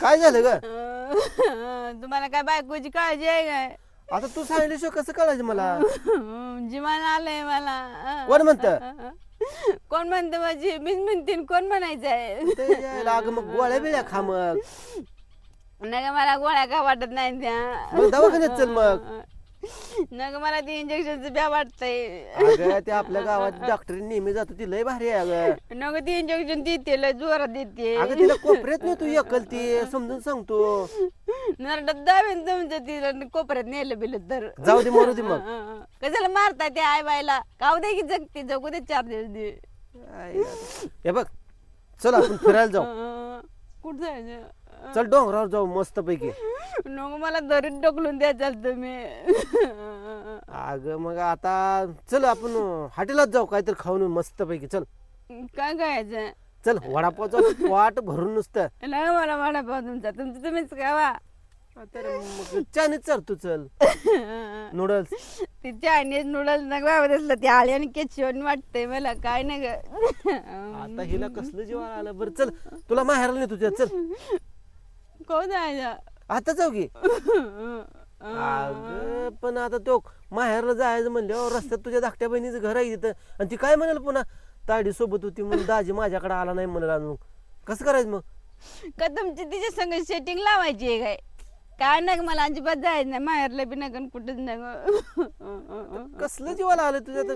काय झालं ग? अं, तुम्हाला काय बायकोची काळजी आहे काय? आता तू सांगितल्याशिवाय कसं कळायचं मला? जीवन आलंय मला. कोण म्हणतं? कोण म्हणतं माझी? मीच म्हणते कोण म्हणायचं आहे ते यायला? अगं मग गोळ्या बिळ्या खा मग. नाही का मला गोळ्या का वाटत नाही त्या. मग दवाखान्यात चल मग. का मला ते इंजेक्शनचं ब्या वाटतंय. अगं ते आपल्या गावात डॉक्टर नेहमी जातो ती लय भारी आहे अगं. नको ते इंजेक्शन देते लय जोरात देते. अगं तिला कोपऱ्यात नाही तू एकल ती समजून सांगतो. नरडात दाबेन तिला कोपऱ्यात नेलं बिलं तर. जाऊ दे मरू दे मग. कशाला मारताय ते आय बायला काऊ दे की जगते जगू दे चार दिवस दे. हे बघ चल आपण फिरायला जाऊ. कुठं जायचं? चल डोंगरावर जाऊ मस्त पैकी नको मला दरीत ढकलून द्या चाल तुम्ही. अगं मग आता चल आपण हॉटेलात जाऊ काहीतरी खाऊन येऊ मस्त पैकी चल. काय खायचं? चल वडापावचं वाट भरून नुसतं. नाही मला वडापाव तुमचा तुमचं तुम्हीच खावा. चायनीज चल तू चल. नूडल्स ते चायनीज नूडल्स नका बाबा ते आळे आणि केचवण वाटतंय मला काय नाही ग आता हिला कसलं जेवण आलं. बरं चल तुला माहेरला नाही तुझ्या चल. कोण जायचं आता जाऊ की. अगं पण आता तो माहेरला जायचं म्हणल्यावर रस्त्यात तुझ्या धाकट्या बहिणीचं घर आहे तिथं. आणि ती काय म्हणाल पुन्हा? ताडी सोबत होती म्हणून दाजी माझ्याकडे आला नाही म्हणाल अजून. कसं करायचं मग? का तुमची तिच्या संग सेटिंग लावायची आहे काय? काय नाही मला अजिबात जायचं नाही. माहेरला बी नका कुठंच नाही कसलं जीवाला आलं तुझ्या तर?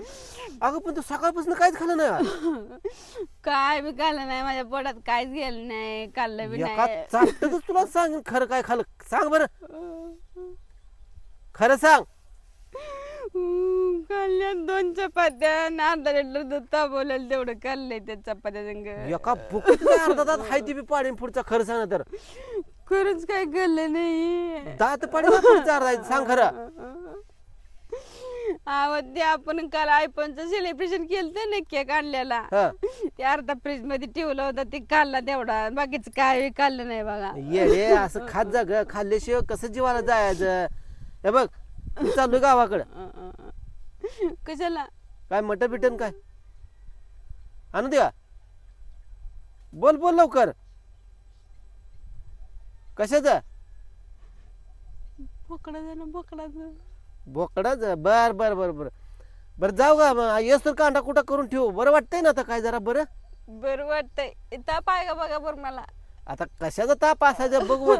अगं पण तू सकाळपासून काहीच खाल्लं नाही. काय बी खाल्लं नाही माझ्या पोटात काहीच गेलं नाही खाल्लं बी एका नाही. चाटतच तुला सांग खरं काय खाल्लं. सांग बरं. खरं सांग. हम्म, खाल्ल्या दोन चपात्या आणि अर्धा लिटर दूध तापवलेलं तेवढं खाल्लंय त्या चपात्या संग. एका अर्धा हाय ती बी पाडी पुढचा खरं सांग ना तर. खरंच काय खाल्लं नाही. दात पाडी पुढचा अर्धा सांग खरं. ते आपण काल आयफोनचं सेलिब्रेशन केलं ना केक आणलेला. हा. ते अर्धा फ्रीजमध्ये ठेवलं होतं ते खाल्ला तेवढा. बाकीच काय खाल्लं नाही बघा. येडे असं खात जा ग. खाल्ल्याशिवाय कसं जीवाला जायचं? हे बघ मी चाललोय गावाकडं. कशाला? काय मटन बिटन काय? आणू द्या बोल बोल लवकर. कशाचं? बोकडा झालं बोकडाचं. बोकडाच बर बर बर बर. बर जाऊ का मग. येस तर कांदा कुठं करून ठेवू? बरं वाटतंय ना आता काय जरा बरं? बरं वाटतंय. ताप आहे का बघा बरं मला? आता कशाचा ताप असायचा बघ.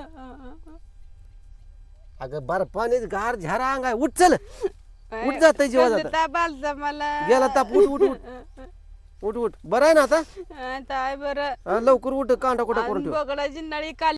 अगं बर पाणी गार झारा अंग आहे उठ चल. उठ जात जीवा ताप आलता मला? गेला ताप. उठ उठ उठ. उठ उठ. बरं आहे ना आता? आता आहे बरं. लवकर उठ. कांदा कुठं करून ठेव? बोकडाची नळी काल